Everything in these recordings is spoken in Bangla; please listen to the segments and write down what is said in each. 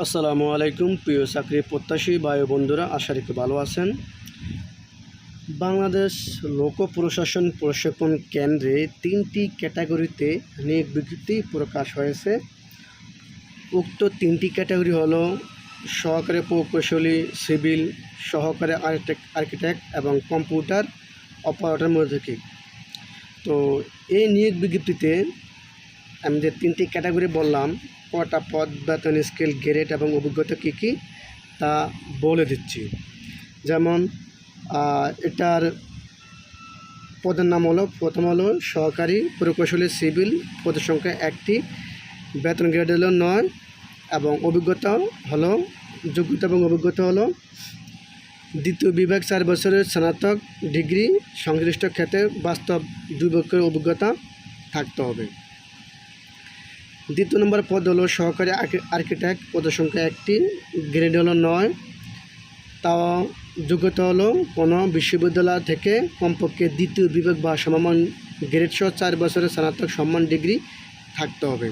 আসসালামু আলাইকুম, প্রিয় চাকরি প্রত্যাশী বায়ু বন্ধুরা, আশা রেখে ভালো আছেন। বাংলাদেশ লোক প্রশাসন প্রশিক্ষণ কেন্দ্রে তিনটি ক্যাটাগরিতে নিয়োগ বিজ্ঞপ্তি প্রকাশ হয়েছে। উক্ত তিনটি ক্যাটাগরি হলো সহকারী প্রকৌশলী, সিভিল, সহকারী আর্কিটেক্ট আর্কিটেক্ট এবং কম্পিউটার অপারেটর মধ্যে। থেকে তো এই নিয়োগ বিজ্ঞপ্তিতে আমি যে তিনটি ক্যাটাগরি বললাম কটা পদ বেতন স্কেল গ্রেড এবং অভিজ্ঞতা কী কী তা বলে দিচ্ছি। যেমন এটার পদের নাম হলো, প্রথম হলো সহকারী প্রকৌশলী সিভিল, পদের সংখ্যা একটি, বেতন গ্রেড হলো নয়, এবং অভিজ্ঞতা হলো, যোগ্যতা এবং অভিজ্ঞতা হলো, দ্বিতীয় বিভাগ চার বছরের স্নাতক ডিগ্রি, সংশ্লিষ্ট ক্ষেত্রে বাস্তব দুই বছরের অভিজ্ঞতা থাকতে হবে। দ্বিতীয় নম্বর পদ হলো সহকারী আর্কি- আর্কিটেক্ট। পদের সংখ্যা একটি, গ্রেড হলো নয়। তাও যোগ্যতা হলো কোনো বিশ্ববিদ্যালয় থেকে কমপক্ষে দ্বিতীয় বিভাগ বা সমমান গ্রেড সহ চার বছরের স্নাতক সম্মান ডিগ্রি থাকতে হবে।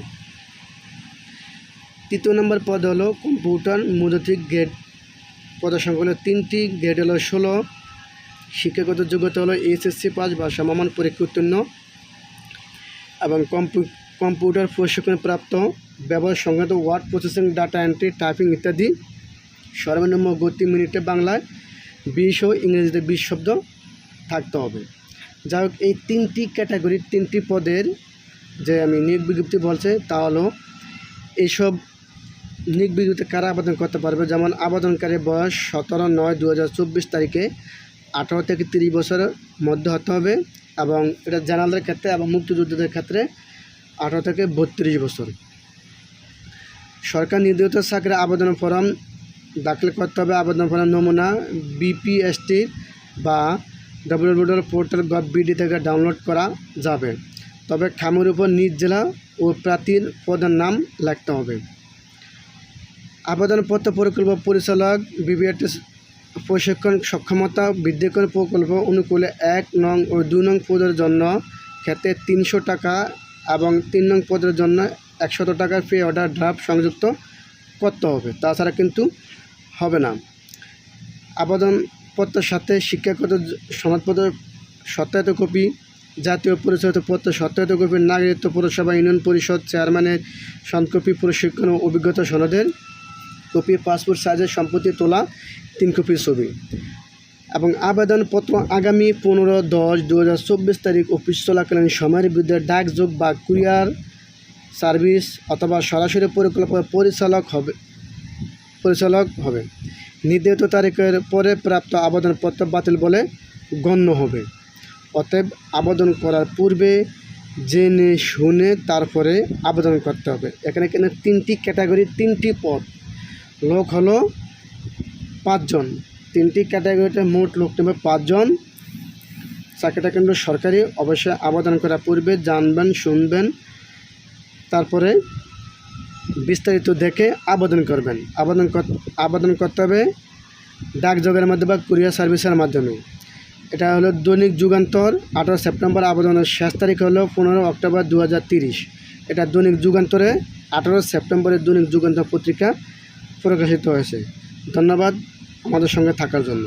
তৃতীয় নম্বর পদ হলো কম্পিউটার মুদ্রিক গ্রেড। পদের সংখ্যা হলো তিনটি, গ্রেড হলো ষোলো। শিক্ষাগত যোগ্যতা হলো এইচএসসি পাস বা সমমান পরীক্ষা উত্তীর্ণ। এবং কম্পিউ- কম্পিউটার প্রশিক্ষণ প্রাপ্ত ব্যবহার সংক্রান্ত word processing, data entry, typing ইত্যাদি। সর্বনিম্ন গতি মিনিটে বাংলায় বিশ ও ইংরেজিতে বিশ শব্দ থাকতে হবে। যাই হোক, এই তিনটি ক্যাটাগরির তিনটি পদের যে আমি নিয়োগ বিজ্ঞপ্তি বলছে, তা হলো এইসব নিয়োগ বিজ্ঞপ্তি কারা আবেদন করতে পারবে? যেমন আবেদনকারীর বয়স সতেরো নয় দু তারিখে আঠারো থেকে তিরিশ বছরের মধ্যে হতে হবে এবং এটা জানালদের ক্ষেত্রে এবং মুক্তিযোদ্ধাদের ক্ষেত্রে আঠারো থেকে বত্রিশ বছর। সরকার নির্ধারিত চাকরি আবেদন ফর্ম দাখিল করতে হবে। আবেদন ফর্ম নমুনা বিপিএসটি বা W W portal gov BD থেকে ডাউনলোড করা যাবে তবে খামের উপর নিজ জেলা ও প্রার্থীর পদের নাম লিখতে হবে আবেদনপত্র প্রকল্প পরিচালক বিবিএটিস প্রশিক্ষণ সক্ষমতা বৃদ্ধিকরণ প্রকল্প অনুকূলে এক নং ও দুই নং পদের জন্য ক্ষেত্রে তিনশো টাকা এবং তিন নং পদের জন্য একশত টাকার ফি অর্ডার ড্রাফট সংযুক্ত করতে হবে। তাছাড়া কিন্তু হবে না। আবেদনপত্রের সাথে শিক্ষাগত সনদপত্র সত্যায়িত কপি, জাতীয় পরিচয়পত্র সত্যায়িত কপি, নাগরিকত্ব পৌরসভা, ইউনিয়ন পরিষদ, চেয়ারম্যানের সনকপি প্রশিক্ষণ ও অভিজ্ঞতা সনদের কপি, পাসপোর্ট সাইজের সম্পত্তি তোলা, তিন কপি ছবি। এবং আবেদনপত্র আগামী পনেরো দশ দু হাজার চব্বিশ তারিখ অফিস চলাকালীন সময়ের বিরুদ্ধে ডাকযোগ বা কুরিয়ার সার্ভিস অথবা সরাসরি পরিকল্পনা পরিচালক হবে পরিচালক হবে। নির্ধারিত তারিখের পরে প্রাপ্ত আবেদনপত্র বাতিল বলে গণ্য হবে। অতএব আবেদন করার পূর্বে জেনে শুনে তারপরে আবেদন করতে হবে। এখানে কিন্তু তিনটি ক্যাটাগরি, তিনটি পদ। লোক হলো পাঁচজন। তিনটি ক্যাটাগরিতে মোট লোক নেবে পাঁচজন। চাকরিটা কিন্তু সরকারি, অবশ্যই আবেদন করার পূর্বে জানবেন, শুনবেন। তারপরে বিস্তারিত দেখে আবেদন করবেন। আবেদন আবেদন করতে হবে ডাকযোগের মাধ্যমে বা কুরিয়ার সার্ভিসের মাধ্যমে। এটা হলো দৈনিক যুগান্তর, আঠারো সেপ্টেম্বর আবেদনের শেষ তারিখ হলো পনেরো অক্টোবর দু এটা দৈনিক যুগান্তরে, আঠারো সেপ্টেম্বরের দৈনিক যুগান্তর পত্রিকা প্রকাশিত হয়েছে। ধন্যবাদ। আমাদের সঙ্গে থাকার জন্য।